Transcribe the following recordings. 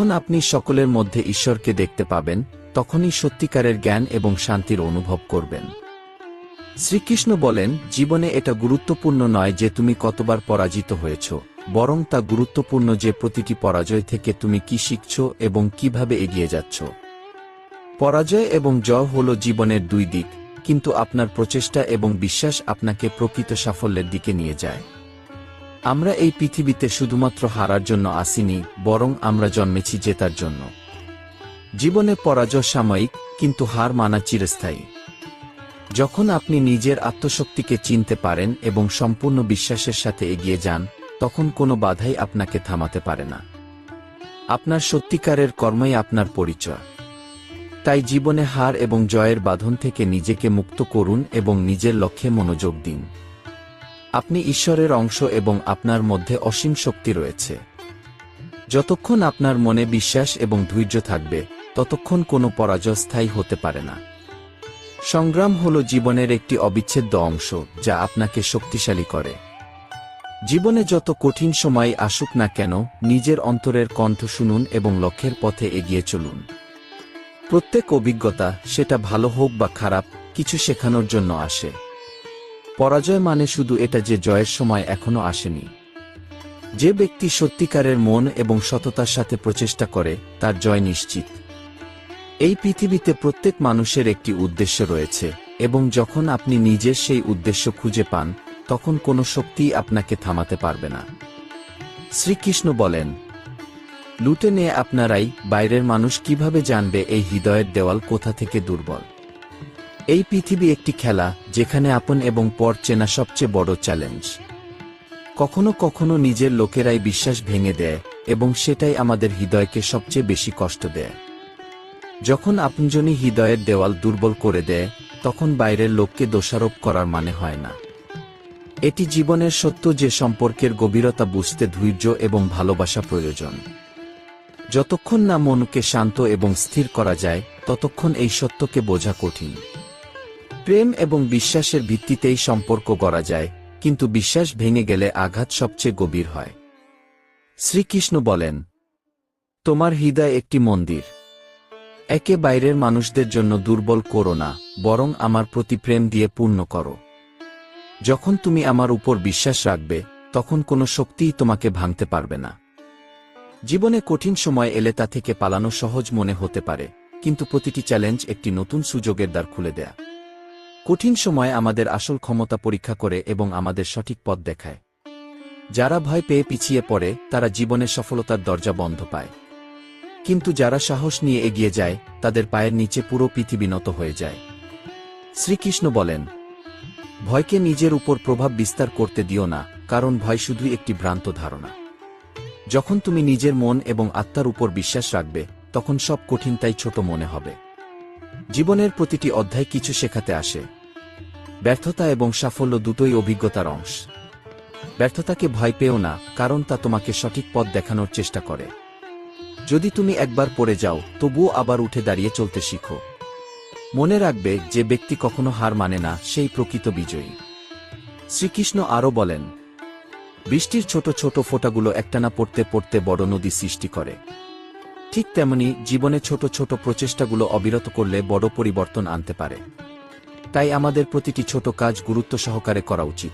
যখন আপনি সকলের মধ্যে ঈশ্বরকে দেখতে পাবেন, তখনই সত্যিকারের জ্ঞান এবং শান্তির অনুভব করবেন। শ্রীকৃষ্ণ বলেন, জীবনে এটা গুরুত্বপূর্ণ নয় যে তুমি কতবার পরাজিত হয়েছ, বরং তা গুরুত্বপূর্ণ যে প্রতিটি পরাজয় থেকে তুমি কি শিখছ এবং কীভাবে এগিয়ে যাচ্ছ। পরাজয় এবং জয় হল জীবনের দুই দিক, কিন্তু আপনার প্রচেষ্টা এবং বিশ্বাস আপনাকে প্রকৃত সাফল্যের দিকে নিয়ে যায়। আমরা এই পৃথিবীতে শুধুমাত্র হারার জন্য আসিনি, বরং আমরা জন্মেছি জেতার জন্য। জীবনে পরাজয় সাময়িক, কিন্তু হার মানা চিরস্থায়ী। যখন আপনি নিজের আত্মশক্তিকে চিনতে পারেন এবং সম্পূর্ণ বিশ্বাসের সাথে এগিয়ে যান, তখন কোনো বাধাই আপনাকে থামাতে পারে না। আপনার সত্যিকারের কর্মই আপনার পরিচয়। তাই জীবনে হার এবং জয়ের বাঁধন থেকে নিজেকে মুক্ত করুন এবং নিজের লক্ষ্যে মনোযোগ দিন। আপনি ঈশ্বরের অংশ এবং আপনার মধ্যে অসীম শক্তি রয়েছে। যতক্ষণ আপনার মনে বিশ্বাস এবং ধৈর্য থাকবে, ততক্ষণ কোনো পরাজয় স্থায়ী হতে পারে না। সংগ্রাম হল জীবনের একটি অবিচ্ছেদ্য অংশ যা আপনাকে শক্তিশালী করে। জীবনে যত কঠিন সময় আসুক না কেন, নিজের অন্তরের কণ্ঠ শুনুন এবং লক্ষ্যের পথে এগিয়ে চলুন। প্রত্যেক অভিজ্ঞতা, সেটা ভালো হোক বা খারাপ, কিছু শেখানোর জন্য আসে। পরাজয় মানে শুধু এটা যে জয়ের সময় এখনও আসেনি। যে ব্যক্তি সত্যিকারের মন এবং সততার সাথে প্রচেষ্টা করে, তার জয় নিশ্চিত। এই পৃথিবীতে প্রত্যেক মানুষের একটি উদ্দেশ্য রয়েছে এবং যখন আপনি নিজের সেই উদ্দেশ্য খুঁজে পান, তখন কোনো শক্তিই আপনাকে থামাতে পারবে না। শ্রীকৃষ্ণ বলেন, লুটে নিয়ে আপনারাই বাইরের মানুষ কীভাবে জানবে এই হৃদয়ের দেওয়াল কোথা থেকে দুর্বল? এই পৃথিবী একটি খেলা, যেখানে আপন এবং পর চেনা সবচেয়ে বড় চ্যালেঞ্জ। কখনো কখনো নিজের লোকেরাই বিশ্বাস ভেঙে দেয়, এবং সেটাই আমাদের হৃদয়কে সবচেয়ে বেশি কষ্ট দেয়। যখন আপনজনই হৃদয়ের দেওয়াল দুর্বল করে দেয়, তখন বাইরের লোককে দোষারোপ করার মানে হয় না। এটি জীবনের সত্য যে সম্পর্কের গভীরতা বুঝতে ধৈর্য এবং ভালোবাসা প্রয়োজন। যতক্ষণ না মনকে শান্ত এবং স্থির করা যায়, ততক্ষণ এই সত্যকে বোঝা কঠিন। প্রেম এবং বিশ্বাসের ভিত্তিতেই সম্পর্ক গড়া যায়, কিন্তু বিশ্বাস ভেঙে গেলে আঘাত সবচেয়ে গভীর হয়। শ্রীকৃষ্ণ বলেন, তোমার হৃদয় একটি মন্দির। একে বাইরের মানুষদের জন্য দুর্বল করো না, বরং আমার প্রতি প্রেম দিয়ে পূর্ণ করো। যখন তুমি আমার উপর বিশ্বাস রাখবে, তখন কোনো শক্তিই তোমাকে ভাঙতে পারবে না। জীবনে কঠিন সময় এলে তা থেকে পালানো সহজ মনে হতে পারে, কিন্তু প্রতিটি চ্যালেঞ্জ একটি নতুন সুযোগের দ্বার খুলে দেয়া। কঠিন সময় আমাদের আসল ক্ষমতা পরীক্ষা করে এবং আমাদের সঠিক পথ দেখায়। যারা ভয় পেয়ে পিছিয়ে পড়ে, তারা জীবনে সফলতার দরজা বন্ধ পায়। কিন্তু যারা সাহস নিয়ে এগিয়ে যায়, তাদের পায়ের নিচে পুরো পৃথিবী নত হয়ে যায়। শ্রীকৃষ্ণ বলেন, ভয়কে নিজের উপর প্রভাব বিস্তার করতে দিও না, কারণ ভয় শুধুই একটি ভ্রান্ত ধারণা। যখন তুমি নিজের মন এবং আত্মার উপর বিশ্বাস রাখবে, তখন সব কঠিনতাই ছোট মনে হবে। জীবনের প্রতিটি অধ্যায় কিছু শেখাতে আসে। ব্যর্থতা এবং সাফল্য দুটোই অভিজ্ঞতার অংশ। ব্যর্থতাকে ভয় পেও না, কারণ তা তোমাকে সঠিক পথ দেখানোর চেষ্টা করে। যদি তুমি একবার পড়ে যাও, তবুও আবার উঠে দাঁড়িয়ে চলতে শিখো। মনে রাখবে যে ব্যক্তি কখনো হার মানে না, সেই প্রকৃত বিজয়ী। শ্রীকৃষ্ণ আরও বলেন, বৃষ্টির ছোট ছোট ফোঁটাগুলো একটানা পড়তে পড়তে বড় নদী সৃষ্টি করে। ঠিক তেমনি জীবনে ছোট ছোট প্রচেষ্টাগুলো অবিরত করলে বড় পরিবর্তন আনতে পারে। তাই আমাদের প্রতিটি ছোট কাজ গুরুত্ব সহকারে করা উচিত।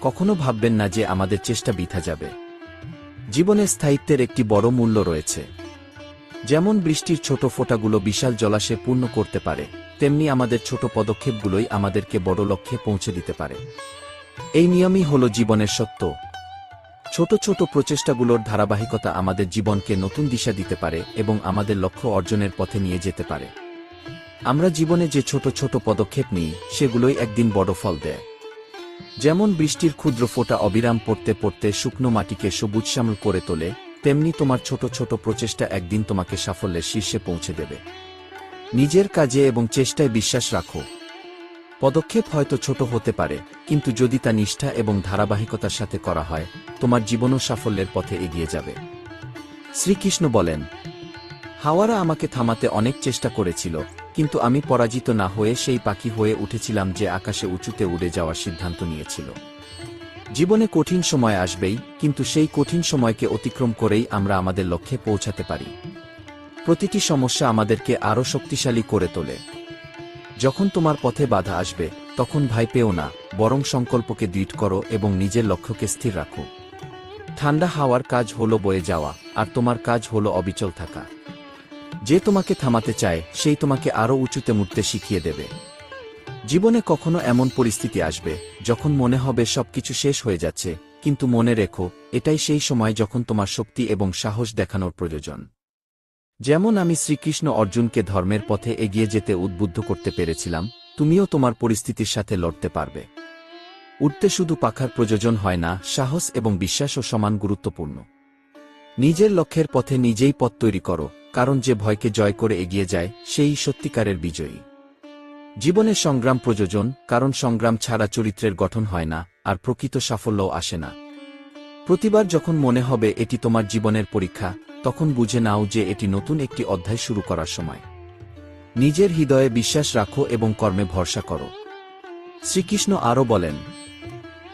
কখনো ভাববেন না যে আমাদের চেষ্টা বৃথা যাবে। জীবনে স্থায়িত্বের একটি বড় মূল্য রয়েছে। যেমন বৃষ্টির ছোট ফোঁটাগুলো বিশাল জলাশয়ে পূর্ণ করতে পারে, তেমনি আমাদের ছোট পদক্ষেপগুলোই আমাদেরকে বড় লক্ষ্যে পৌঁছে দিতে পারে। এই নিয়মই হল জীবনের সত্য। ছোট ছোট প্রচেষ্টাগুলোর ধারাবাহিকতা আমাদের জীবনকে নতুন দিশা দিতে পারে এবং আমাদের লক্ষ্য অর্জনের পথে নিয়ে যেতে পারে। আমরা জীবনে যে ছোট ছোট পদক্ষেপ নিই, সেগুলোই একদিন বড় ফল দেয়। যেমন বৃষ্টির ক্ষুদ্র ফোঁটা অবিরাম পড়তে পড়তে শুকনো মাটিকে সবুজ শ্যামল করে তোলে, তেমনি তোমার ছোট ছোট প্রচেষ্টা একদিন তোমাকে সাফল্যের শীর্ষে পৌঁছে দেবে। নিজের কাজে এবং চেষ্টায় বিশ্বাস রাখো। পদক্ষেপ হয়তো ছোট হতে পারে, কিন্তু যদি তা নিষ্ঠা এবং ধারাবাহিকতার সাথে করা হয়, তোমার জীবনও সাফল্যের পথে এগিয়ে যাবে। শ্রীকৃষ্ণ বলেন, হাওয়ারা আমাকে থামাতে অনেক চেষ্টা করেছিল, কিন্তু আমি পরাজিত না হয়ে সেই পাখি হয়ে উঠেছিলাম যে আকাশে উঁচুতে উড়ে যাওয়ার সিদ্ধান্ত নিয়েছিল। জীবনে কঠিন সময় আসবেই, কিন্তু সেই কঠিন সময়কে অতিক্রম করেই আমরা আমাদের লক্ষ্যে পৌঁছাতে পারি। প্রতিটি সমস্যা আমাদেরকে আরও শক্তিশালী করে তোলে। যখন তোমার পথে বাধা আসবে, তখন ভাই পেও না, বরং সংকল্পকে দৃঢ় করো এবং নিজের লক্ষ্যকে স্থির রাখো। ঠান্ডা হাওয়ার কাজ হলো বয়ে যাওয়া, আর তোমার কাজ হলো অবিচল থাকা। যে তোমাকে থামাতে চায়, সেই তোমাকে আরও উঁচুতে মুড়তে শিখিয়ে দেবে। জীবনে কখনো এমন পরিস্থিতি আসবে, যখন মনে হবে সবকিছু শেষ হয়ে যাচ্ছে, কিন্তু মনে রেখো, এটাই সেই সময় যখন তোমার শক্তি এবং সাহস দেখানোর প্রয়োজন। যেমন আমি শ্রীকৃষ্ণ অর্জুনকে ধর্মের পথে এগিয়ে যেতে উদ্বুদ্ধ করতে পেরেছিলাম, তুমিও তোমার পরিস্থিতির সাথে লড়তে পারবে। উঠতে শুধু পাখার প্রয়োজন হয় না, সাহস এবং বিশ্বাসও সমান গুরুত্বপূর্ণ। নিজের লক্ষ্যের পথে নিজেই পথ তৈরি করো, কারণ যে ভয়কে জয় করে এগিয়ে যায়, সেই সত্যিকারের বিজয়ী। জীবনের সংগ্রাম প্রযোজন, কারণ সংগ্রাম ছাড়া চরিত্রের গঠন হয় না, আর প্রকৃত সাফল্যও আসে না। প্রতিবার যখন মনে হবে এটি তোমার জীবনের পরীক্ষা তখন বুঝে নাও যে এটি নতুন একটি অধ্যায় শুরু করার সময়। নিজের হৃদয়ে বিশ্বাস রাখো এবং কর্মে ভরসা করো। শ্রীকৃষ্ণ আরও বলেন,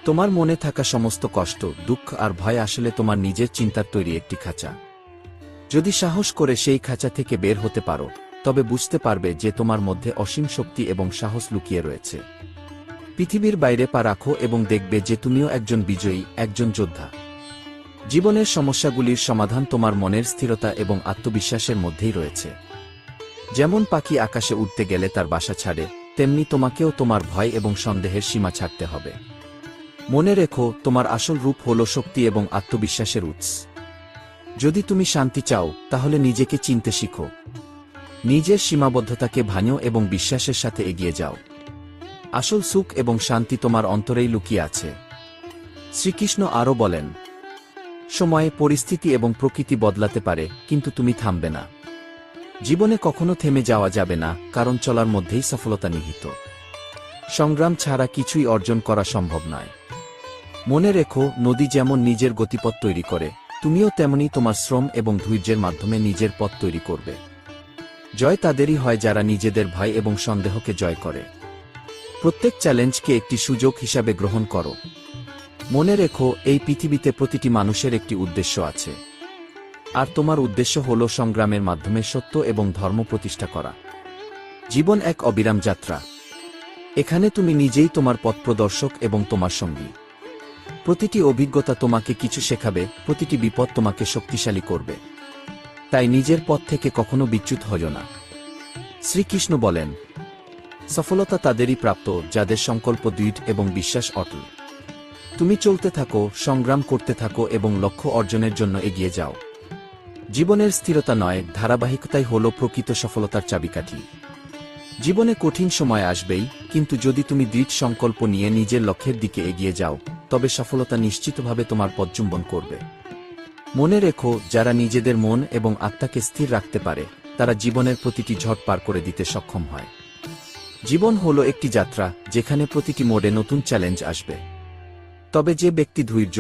তোমার মনে থাকা সমস্ত কষ্ট, দুঃখ আর ভয় আসলে তোমার নিজের চিন্তার তৈরি একটি খাঁচা। যদি সাহস করে সেই খাঁচা থেকে বের হতে পারো, তবে বুঝতে পারবে যে তোমার মধ্যে অসীম শক্তি এবং সাহস লুকিয়ে রয়েছে। পৃথিবীর বাইরে পা রাখো এবং দেখবে যে তুমিও একজন বিজয়ী, একজন যোদ্ধা। জীবনের সমস্যাগুলির সমাধান তোমার মনের স্থিরতা এবং আত্মবিশ্বাসের মধ্যেই রয়েছে। যেমন পাখি আকাশে উঠতে গেলে তার বাসা ছাড়ে, তেমনি তোমাকেও তোমার ভয় এবং সন্দেহের সীমা ছাড়তে হবে। মনে রেখো, তোমার আসল রূপ হল শক্তি এবং আত্মবিশ্বাসের উৎস। যদি তুমি শান্তি চাও, তাহলে নিজেকে চিনতে শিখো। নিজের সীমাবদ্ধতাকে ভাঙো এবং বিশ্বাসের সাথে এগিয়ে যাও। আসল সুখ এবং শান্তি তোমার অন্তরেই লুকিয়ে আছে। শ্রীকৃষ্ণ আরও বলেন সময়ে পরিস্থিতি এবং প্রকৃতি বদলাতে পারে, কিন্তু তুমি থামবে না। জীবনে কখনো থেমে যাওয়া যাবে না, কারণ চলার মধ্যেই সফলতা নিহিত। সংগ্রাম ছাড়া কিছুই অর্জন করা সম্ভব নয়। মনে রেখো, নদী যেমন নিজের গতিপথ তৈরি করে, তুমিও তেমনি তোমার শ্রম এবং ধৈর্যের মাধ্যমে নিজের পথ তৈরি করবে। জয় তাদেরই হয় যারা নিজেদের ভয় এবং সন্দেহকে জয় করে। প্রত্যেক চ্যালেঞ্জকে একটি সুযোগ হিসাবে গ্রহণ করো। মনে রেখো, এই পৃথিবীতে প্রতিটি মানুষের একটি উদ্দেশ্য আছে। আর তোমার উদ্দেশ্য হল সংগ্রামের মাধ্যমে সত্য এবং ধর্ম প্রতিষ্ঠা করা। জীবন এক অবিরাম যাত্রা। এখানে তুমি নিজেই তোমার পথ প্রদর্শক এবং তোমার সঙ্গী। প্রতিটি অভিজ্ঞতা তোমাকে কিছু শেখাবে, প্রতিটি বিপদ তোমাকে শক্তিশালী করবে। তাই নিজের পথ থেকে কখনো বিচ্যুত হয় না। শ্রীকৃষ্ণ বলেন, সফলতা তাদেরই প্রাপ্ত, যাদের সংকল্প দৃঢ় এবং বিশ্বাস অটল। তুমি চলতে থাকো, সংগ্রাম করতে থাকো এবং লক্ষ্য অর্জনের জন্য এগিয়ে যাও। জীবনের স্থিরতা নয়, ধারাবাহিকতাই হল প্রকৃত সফলতার চাবিকাঠি। জীবনে কঠিন সময় আসবেই, কিন্তু যদি তুমি দৃঢ় সংকল্প নিয়ে নিজের লক্ষ্যের দিকে এগিয়ে যাও, তবে সফলতা নিশ্চিতভাবে তোমার পদচুম্বন করবে। মনে রেখো, যারা নিজেদের মন এবং আত্মাকে স্থির রাখতে পারে, তারা জীবনের প্রতিটি ঝট পার করে দিতে সক্ষম হয়। জীবন হলো একটি যাত্রা, যেখানে প্রতিটি মোড়ে নতুন চ্যালেঞ্জ আসবে। তবে যে ব্যক্তি ধৈর্য,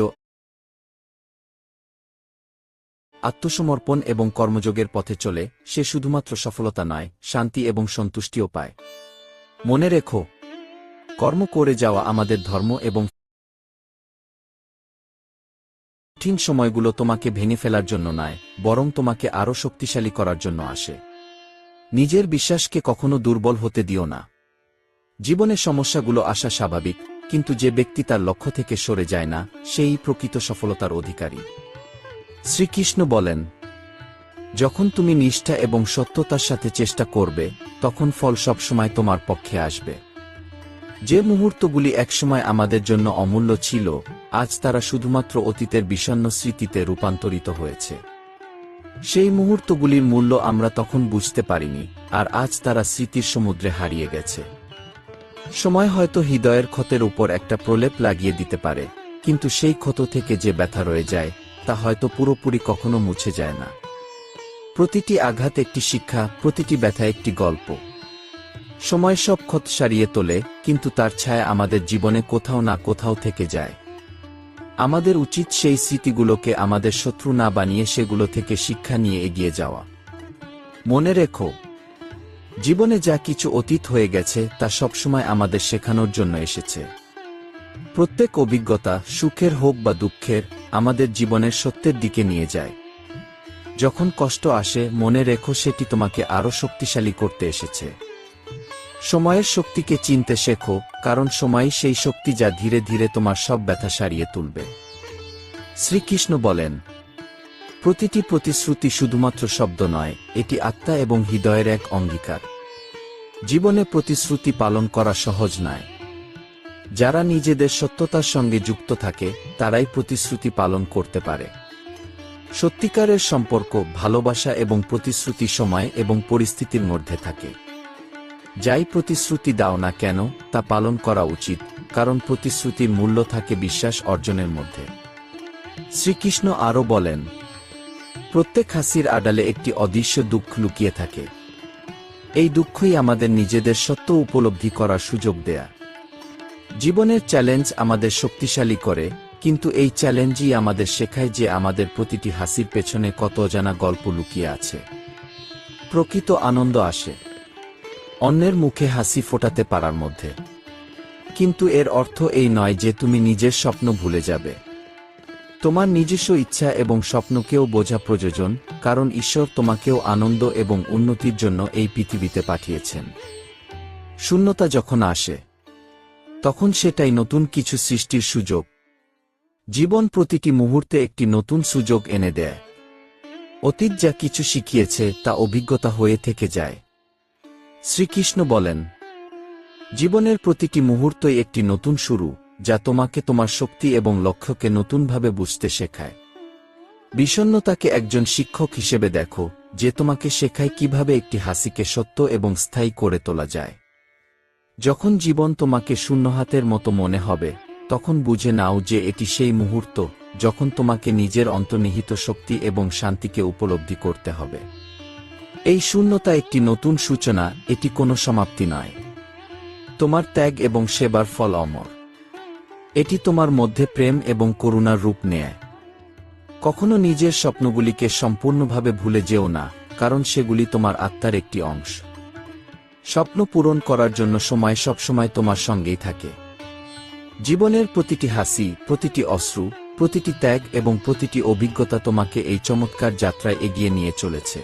আত্মসমর্পণ এবং কর্মযোগের পথে চলে, সে শুধুমাত্র সফলতা নয়, শান্তি এবং সন্তুষ্টিও পায়। মনে রেখো, কর্ম করে যাওয়া আমাদের ধর্ম এবং কঠিন সময়গুলো তোমাকে ভেঙে ফেলার জন্য নয়, বরং তোমাকে আরও শক্তিশালী করার জন্য আসে। নিজের বিশ্বাসকে কখনো দুর্বল হতে দিও না। জীবনে সমস্যাগুলো আসা স্বাভাবিক কিন্তু যে ব্যক্তি তার লক্ষ্য থেকে সরে যায় না, সেই প্রকৃত সফলতার অধিকারী। শ্রীকৃষ্ণ বলেন, যখন তুমি নিষ্ঠা এবং সত্যতার সাথে চেষ্টা করবে, তখন ফল সবসময় তোমার পক্ষে আসবে। যে মুহূর্তগুলি একসময় আমাদের জন্য অমূল্য ছিল, আজ তারা শুধুমাত্র অতীতের বিষণ্ন স্মৃতিতে রূপান্তরিত হয়েছে। সেই মুহূর্তগুলির মূল্য আমরা তখন বুঝতে পারিনি, আর আজ তারা স্মৃতির সমুদ্রে হারিয়ে গেছে। সময় হয়তো হৃদয়ের ক্ষতের উপর একটা প্রলেপ লাগিয়ে দিতে পারে, কিন্তু সেই ক্ষত থেকে যে ব্যথা রয়ে যায়, তা হয়তো পুরোপুরি কখনো মুছে যায় না। প্রতিটি আঘাত একটি শিক্ষা, প্রতিটি ব্যথা একটি গল্প। সময় সব ক্ষত সারিয়ে তোলে, কিন্তু তার ছায়া আমাদের জীবনে কোথাও না কোথাও থেকে যায়। আমাদের উচিত সেই স্মৃতিগুলোকে আমাদের শত্রু না বানিয়ে সেগুলো থেকে শিক্ষা নিয়ে এগিয়ে যাওয়া। মনে রেখো জীবনে যা কিছু অতীত হয়ে গেছে, তা সবসময় আমাদের শেখানোর জন্য এসেছে। প্রত্যেক অভিজ্ঞতা সুখের হোক বা দুঃখের, আমাদের জীবনের সত্যের দিকে নিয়ে যায়। যখন কষ্ট আসে, মনে রেখো সেটি তোমাকে আরও শক্তিশালী করতে এসেছে। সময়ের শক্তিকে চিনতে শেখো, কারণ সময়ই সেই শক্তি যা ধীরে ধীরে তোমার সব ব্যথা সারিয়ে তুলবে। শ্রীকৃষ্ণ বলেন প্রতিটি প্রতিশ্রুতি শুধুমাত্র শব্দ নয়, এটি আত্মা এবং হৃদয়ের এক অঙ্গীকার। জীবনে প্রতিশ্রুতি পালন করা সহজ নয়। যারা নিজেদের সত্যতার সঙ্গে যুক্ত থাকে, তারাই প্রতিশ্রুতি পালন করতে পারে। সত্যিকারের সম্পর্ক, ভালোবাসা এবং প্রতিশ্রুতি সময় এবং পরিস্থিতির মধ্যে থাকে। যাই প্রতিশ্রুতি দাও না কেন, তা পালন করা উচিত, কারণ প্রতিশ্রুতির মূল্য থাকে বিশ্বাস অর্জনের মধ্যে। শ্রীকৃষ্ণ আরও বলেন প্রত্যেক হাসির আড়ালে একটি অদৃশ্য দুঃখ লুকিয়ে থাকে। এই দুঃখই আমাদের নিজেদের সত্য উপলব্ধি করার সুযোগ দেয়া। জীবনের চ্যালেঞ্জ আমাদের শক্তিশালী করে, কিন্তু এই চ্যালেঞ্জই আমাদের শেখায় যে আমাদের প্রতিটি হাসির পেছনে কত অজানা গল্প লুকিয়ে আছে। প্রকৃত আনন্দ আসে। অন্যের মুখে হাসি ফোটাতে পারার মধ্যে। কিন্তু এর অর্থ এই নয় যে তুমি নিজের স্বপ্ন ভুলে যাবে। তোমার নিজস্ব ইচ্ছা এবং স্বপ্নকেও বোঝা প্রয়োজন, কারণ ঈশ্বর তোমাকেও আনন্দ এবং উন্নতির জন্য এই পৃথিবীতে পাঠিয়েছেন। শূন্যতা যখন আসে, তখন সেটাই নতুন কিছু সৃষ্টির সুযোগ। জীবন প্রতিটি মুহূর্তে একটি নতুন সুযোগ এনে দেয়। অতীত যা কিছু শিখিয়েছে তা অভিজ্ঞতা হয়ে থেকে যায়। শ্রীকৃষ্ণ বলেন, জীবনের প্রতিটি মুহূর্তই একটি নতুন শুরু। যা তোমাকে তোমার শক্তি এবং লক্ষ্যকে নতুনভাবে বুঝতে শেখায়। বিষণ্নতাকে একজন শিক্ষক হিসেবে দেখো, যে তোমাকে শেখায় কীভাবে একটি হাসিকে সত্য এবং স্থায়ী করে তোলা যায়। যখন জীবন তোমাকে শূন্য হাতের মতো মনে হবে, তখন বুঝে নাও যে এটি সেই মুহূর্ত, যখন তোমাকে নিজের অন্তর্নিহিত শক্তি এবং শান্তিকে উপলব্ধি করতে হবে। এই শূন্যতা একটি নতুন সূচনা, এটি কোনো সমাপ্তি নয়। তোমার ত্যাগ এবং সেবার ফল অমর। এটি তোমার মধ্যে প্রেম এবং করুণার রূপ নেয়। কখনো নিজের স্বপ্নগুলিকে সম্পূর্ণভাবে ভুলে যেও না, কারণ সেগুলি তোমার আত্মার একটি অংশ। স্বপ্ন পূরণ করার জন্য সময় সবসময় তোমার সঙ্গেই থাকে। জীবনের প্রতিটি হাসি, প্রতিটি অশ্রু, প্রতিটি ত্যাগ এবং প্রতিটি অভিজ্ঞতা তোমাকে এই চমৎকার যাত্রায় এগিয়ে নিয়ে চলেছে।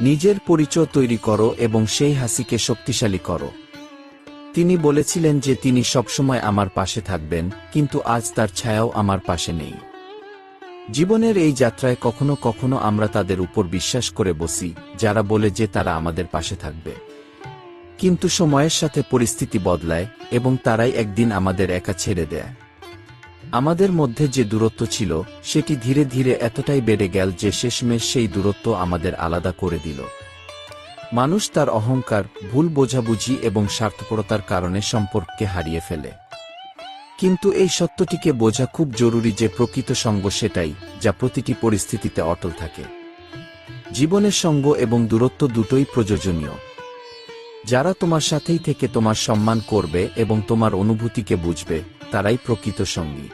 নিজের পরিচয় তৈরি করো এবং সেই হাসিকে শক্তিশালী করো। তিনি বলেছিলেন যে তিনি সবসময় আমার পাশে থাকবেন, কিন্তু আজ তার ছায়াও আমার পাশে নেই। জীবনের এই যাত্রায় কখনো কখনো আমরা তাদের উপর বিশ্বাস করে বসি, যারা বলে যে তারা আমাদের পাশে থাকবে। কিন্তু সময়ের সাথে পরিস্থিতি বদলায় এবং তারাই একদিন আমাদের একা ছেড়ে দেয়। আমাদের মধ্যে যে দূরত্ব ছিল, সেটি ধীরে ধীরে এতটাই বেড়ে গেল যে শেষমেশ সেই দূরত্ব আমাদের আলাদা করে দিল। মানুষ তার অহংকার, ভুল বোঝাবুঝি এবং স্বার্থপরতার কারণে সম্পর্ককে হারিয়ে ফেলে। কিন্তু এই সত্যটিকে বোঝা খুব জরুরি যে প্রকৃত সঙ্গ সেটাই, যা প্রতিটি পরিস্থিতিতে অটল থাকে। জীবনের সঙ্গ এবং দূরত্ব দুটোই প্রয়োজনীয়। যারা তোমার সাথেই থেকে তোমার সম্মান করবে এবং তোমার অনুভূতিকে বুঝবে, তারাই প্রকৃত সঙ্গী।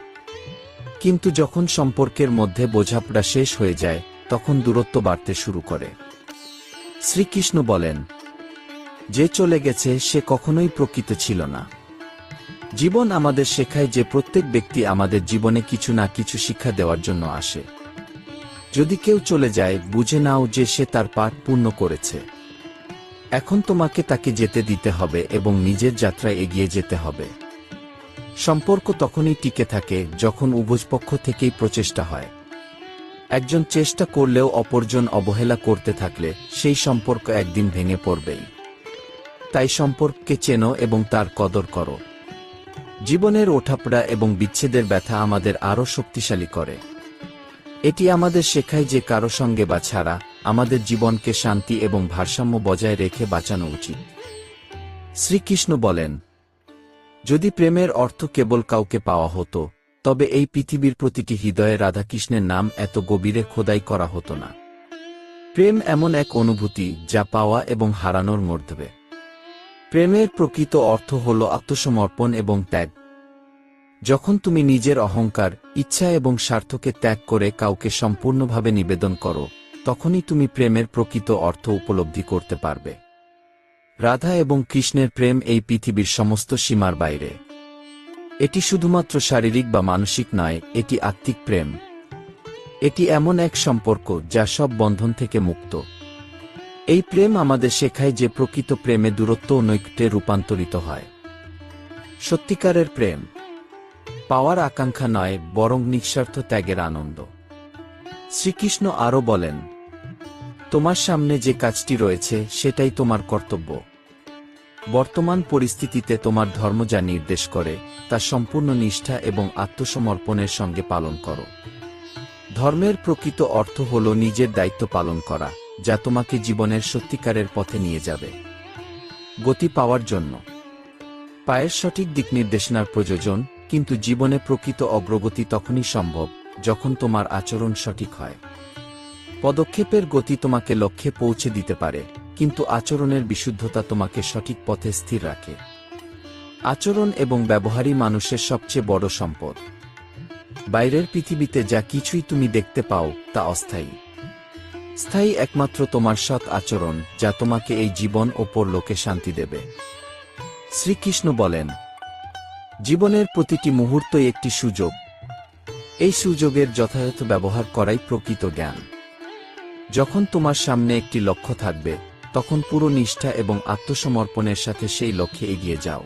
কিন্তু যখন সম্পর্কের মধ্যে বোঝাপড়া শেষ হয়ে যায়, তখন দূরত্ব বাড়তে শুরু করে। শ্রীকৃষ্ণ বলেন, যে চলে গেছে, সে কখনোই প্রকৃত ছিল না। জীবন আমাদের শেখায় যে প্রত্যেক ব্যক্তি আমাদের জীবনে কিছু না কিছু শিক্ষা দেওয়ার জন্য আসে। যদি কেউ চলে যায়, বুঝে নাও যে সে তার পাঠ পূর্ণ করেছে। এখন তোমাকে তাকে যেতে দিতে হবে এবং নিজের যাত্রায় এগিয়ে যেতে হবে। সম্পর্ক তখনই টিকে থাকে যখন উভয় পক্ষ থেকেই প্রচেষ্টা হয়। একজন চেষ্টা করলেও অপরজন অবহেলা করতে থাকলে সেই সম্পর্ক একদিন ভেঙে পড়বেই। তাই সম্পর্ককে চেনো এবং তার কদর করো। জীবনের ওঠাপড়া এবং বিচ্ছেদের ব্যথা আমাদের আরও শক্তিশালী করে। এটি আমাদের শেখায় যে কারও সঙ্গে বা ছাড়া আমাদের জীবনকে শান্তি এবং ভারসাম্য বজায় রেখে বাঁচানো উচিত। শ্রীকৃষ্ণ বলেন, যদি প্রেমের অর্থ কেবল কাউকে পাওয়া হতো তবে এই পৃথিবীর প্রতিটি হৃদয়ে রাধাকৃষ্ণের নাম এত গভীরে খোদাই করা হতো না। প্রেম এমন এক অনুভূতি যা পাওয়া এবং হারানোর মধ্যে প্রেমের প্রকৃত অর্থ হল আত্মসমর্পণ এবং ত্যাগ। যখন তুমি নিজের অহংকার, ইচ্ছা এবং স্বার্থকে ত্যাগ করে কাউকে সম্পূর্ণভাবে নিবেদন করো, তখনই তুমি প্রেমের প্রকৃত অর্থ উপলব্ধি করতে পারবে। রাধা এবং কৃষ্ণের প্রেম এই পৃথিবীর সমস্ত সীমার বাইরে। এটি শুধুমাত্র শারীরিক বা মানসিক নয়, এটি আত্মিক প্রেম। এটি এমন এক সম্পর্ক যা সব বন্ধন থেকে মুক্ত। এই প্রেম আমাদের শেখায় যে প্রকৃত প্রেমে দূরত্ব ও নৈকট্যে রূপান্তরিত হয়। সত্যিকারের প্রেম পাওয়ার আকাঙ্ক্ষা নয়, বরং নিঃস্বার্থ ত্যাগের আনন্দ। শ্রীকৃষ্ণ আরও বলেন, তোমার সামনে যে কাজটি রয়েছে, সেটাই তোমার কর্তব্য। বর্তমান পরিস্থিতিতে তোমার ধর্ম যা নির্দেশ করে, তা সম্পূর্ণ নিষ্ঠা এবং আত্মসমর্পণের সঙ্গে পালন করো। ধর্মের প্রকৃত অর্থ হল নিজের দায়িত্ব পালন করা, যা তোমাকে জীবনের সত্যিকারের পথে নিয়ে যাবে। গতি পাওয়ার জন্য। পায়ের সঠিক দিক নির্দেশনার প্রয়োজন, কিন্তু জীবনে প্রকৃত অগ্রগতি তখনই সম্ভব, যখন তোমার আচরণ সঠিক হয়। পদক্ষেপের গতি তোমাকে লক্ষ্যে পৌঁছে দিতে পারে। কিন্তু আচরণের বিশুদ্ধতা তোমাকে সঠিক পথে স্থির রাখে। আচরণ এবং ব্যবহারী মানুষের সবচেয়ে বড় সম্পদ। বাইরের পৃথিবীতে যা কিছুই তুমি দেখতে পাও, তা অস্থায়ী। স্থায়ী একমাত্র তোমার সৎ আচরণ, যা তোমাকে এই জীবন ও পরলোকে শান্তি দেবে। শ্রীকৃষ্ণ বলেন, জীবনের প্রতিটি মুহূর্তই একটি সুযোগ। এই সুযোগের যথাযথ ব্যবহার করাই প্রকৃত জ্ঞান। যখন তোমার সামনে একটি লক্ষ্য থাকবে তখন পুরো নিষ্ঠা এবং আত্মসমর্পণের সাথে সেই লক্ষ্যে এগিয়ে যাও।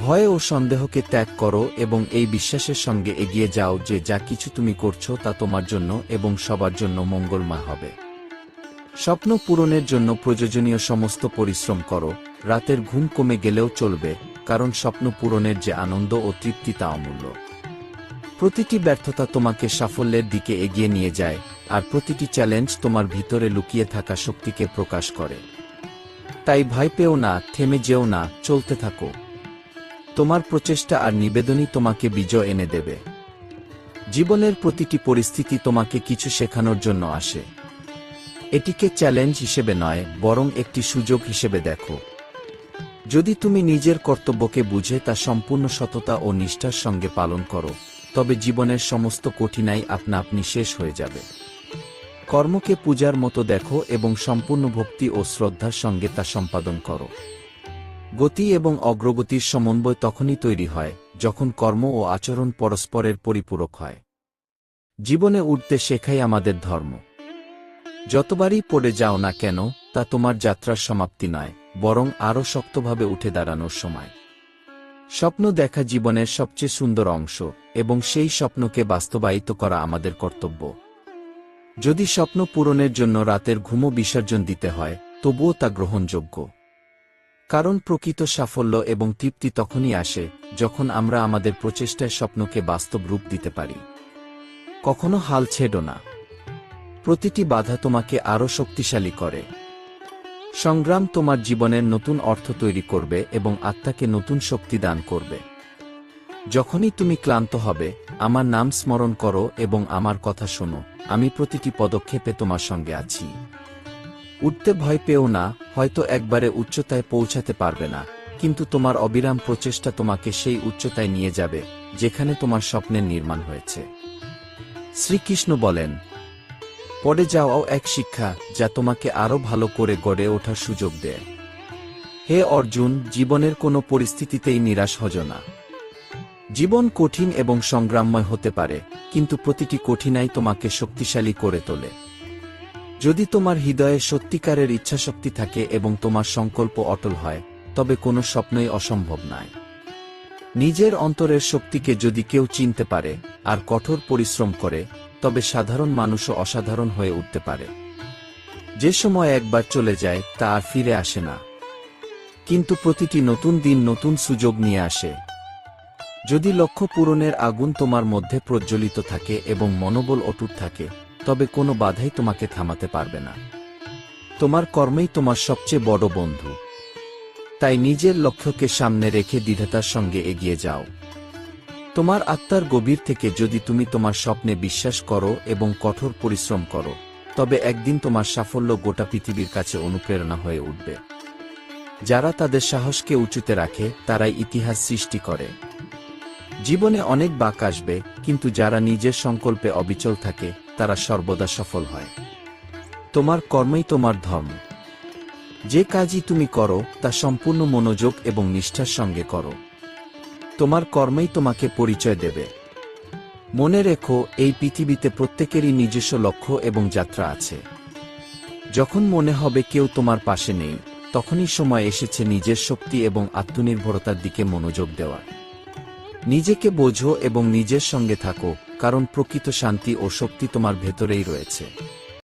ভয় ও সন্দেহকে ত্যাগ করো এবং এই বিশ্বাসের সঙ্গে এগিয়ে যাও যে যা কিছু তুমি করছ তা তোমার জন্য এবং সবার জন্য মঙ্গলময় হবে। স্বপ্ন পূরণের জন্য প্রয়োজনীয় সমস্ত পরিশ্রম করো, রাতের ঘুম কমে গেলেও চলবে, কারণ স্বপ্ন পূরণের যে আনন্দ ও তৃপ্তি তা অমূল্য। প্রতিটি ব্যর্থতা তোমাকে সাফল্যের দিকে এগিয়ে নিয়ে যায় আর প্রতিটি চ্যালেঞ্জ তোমার ভিতরে লুকিয়ে থাকা শক্তিকে প্রকাশ করে। তাই ভয় পেও না, থেমে যেও না, চলতে থাকো। তোমার প্রচেষ্টা আর নিবেদনই তোমাকে বিজয় এনে দেবে। জীবনের প্রতিটি পরিস্থিতি তোমাকে কিছু শেখানোর জন্য আসে। এটিকে চ্যালেঞ্জ হিসেবে নয়, বরং একটি সুযোগ হিসেবে দেখো। যদি তুমি নিজের কর্তব্যকে বুঝে তা সম্পূর্ণ সততা ও নিষ্ঠার সঙ্গে পালন করো, তবে জীবনের সমস্ত কঠিনাই আপনা আপনি শেষ হয়ে যাবে। কর্মকে পূজার মতো দেখো এবং সম্পূর্ণ ভক্তি ও শ্রদ্ধার সঙ্গে তা সম্পাদন করো। গতি এবং অগ্রগতির সমন্বয় তখনই তৈরি হয়, যখন কর্ম ও আচরণ পরস্পরের পরিপূরক হয়। জীবনে উঠতে শেখাই আমাদের ধর্ম। যতবারই পড়ে যাও না কেন, তা তোমার যাত্রার সমাপ্তি নয়, বরং আরও শক্তভাবে উঠে দাঁড়ানোর সময়। স্বপ্ন দেখা জীবনের সবচেয়ে সুন্দর অংশ, এবং সেই স্বপ্নকে বাস্তবায়িত করা আমাদের কর্তব্য। যদি স্বপ্ন পূরণের জন্য রাতের ঘুমও বিসর্জন দিতে হয়, তবুও তা গ্রহণযোগ্য। কারণ প্রকৃত সাফল্য এবং তৃপ্তি তখনই আসে, যখন আমরা আমাদের প্রচেষ্টায় স্বপ্নকে বাস্তব রূপ দিতে পারি। কখনো হাল ছেড়ো না। প্রতিটি বাধা তোমাকে আরও শক্তিশালী করে। সংগ্রাম তোমার জীবনের নতুন অর্থ তৈরি করবে এবং আত্মাকে নতুন শক্তি দান করবে। যখনই তুমি ক্লান্ত হবে, আমার নাম স্মরণ করো এবং আমার কথা শোনো, আমি প্রতিটি পদক্ষেপে তোমার সঙ্গে আছি। উঠতে ভয় পেও না, হয়তো একবারে উচ্চতায় পৌঁছাতে পারবে না, কিন্তু তোমার অবিরাম প্রচেষ্টা তোমাকে সেই উচ্চতায় নিয়ে যাবে, যেখানে তোমার স্বপ্নের নির্মাণ হয়েছে। শ্রীকৃষ্ণ বলেন পরে যাওয়াও এক শিক্ষা, যা তোমাকে আরও ভালো করে গড়ে ওঠার সুযোগ দেয়। হে অর্জুন, জীবনের কোনো পরিস্থিতিতেই নিরাশ হজ না। জীবন কঠিন এবং সংগ্রামময় হতে পারে, কিন্তু প্রতিটি কঠিনাই তোমাকে শক্তিশালী করে তোলে। যদি তোমার হৃদয়ে সত্যিকারের ইচ্ছাশক্তি থাকে এবং তোমার সংকল্প অটল হয়, তবে কোনো স্বপ্নই অসম্ভব নয়। নিজের অন্তরের শক্তিকে যদি কেউ চিনতে পারে, আর কঠোর পরিশ্রম করে, তবে সাধারণ মানুষও অসাধারণ হয়ে উঠতে পারে। যে সময় একবার চলে যায়, তা আর ফিরে আসে না। কিন্তু প্রতিটি নতুন দিন নতুন সুযোগ নিয়ে আসে। যদি লক্ষ্য পূরণের আগুন তোমার মধ্যে প্রজ্বলিত থাকে এবং মনোবল অটুট থাকে, তবে কোনো বাধাই তোমাকে থামাতে পারবে না। তোমার কর্মেই তোমার সবচেয়ে বড় বন্ধু। তাই নিজের লক্ষ্যকে সামনে রেখে দ্বিধাতার সঙ্গে এগিয়ে যাও। তোমার আত্মার গভীর থেকে যদি তুমি তোমার স্বপ্নে বিশ্বাস করো এবং কঠোর পরিশ্রম করো, তবে একদিন তোমার সাফল্য গোটা পৃথিবীর কাছে অনুপ্রেরণা হয়ে উঠবে। যারা তাদের সাহসকে উঁচুতে রাখে, তারাই ইতিহাস সৃষ্টি করে। জীবনে অনেক বাক আসবে, কিন্তু যারা নিজের সংকল্পে অবিচল থাকে, তারা সর্বদা সফল হয়। তোমার কর্মই তোমার ধর্ম। যে কাজই তুমি করো, তা সম্পূর্ণ মনোযোগ এবং নিষ্ঠার সঙ্গে করো। তোমার কর্মই তোমাকে পরিচয় দেবে। মনে রেখো, এই পৃথিবীতে প্রত্যেকেরই নিজস্ব লক্ষ্য এবং যাত্রা আছে। যখন মনে হবে কেউ তোমার পাশে নেই, তখনই সময় এসেছে নিজের শক্তি এবং আত্মনির্ভরতার দিকে মনোযোগ দেওয়ার। নিজেকে বোঝো এবং নিজের সঙ্গে থাকো কারণ প্রকৃত শান্তি ও শক্তি তোমার ভেতরেই রয়েছে।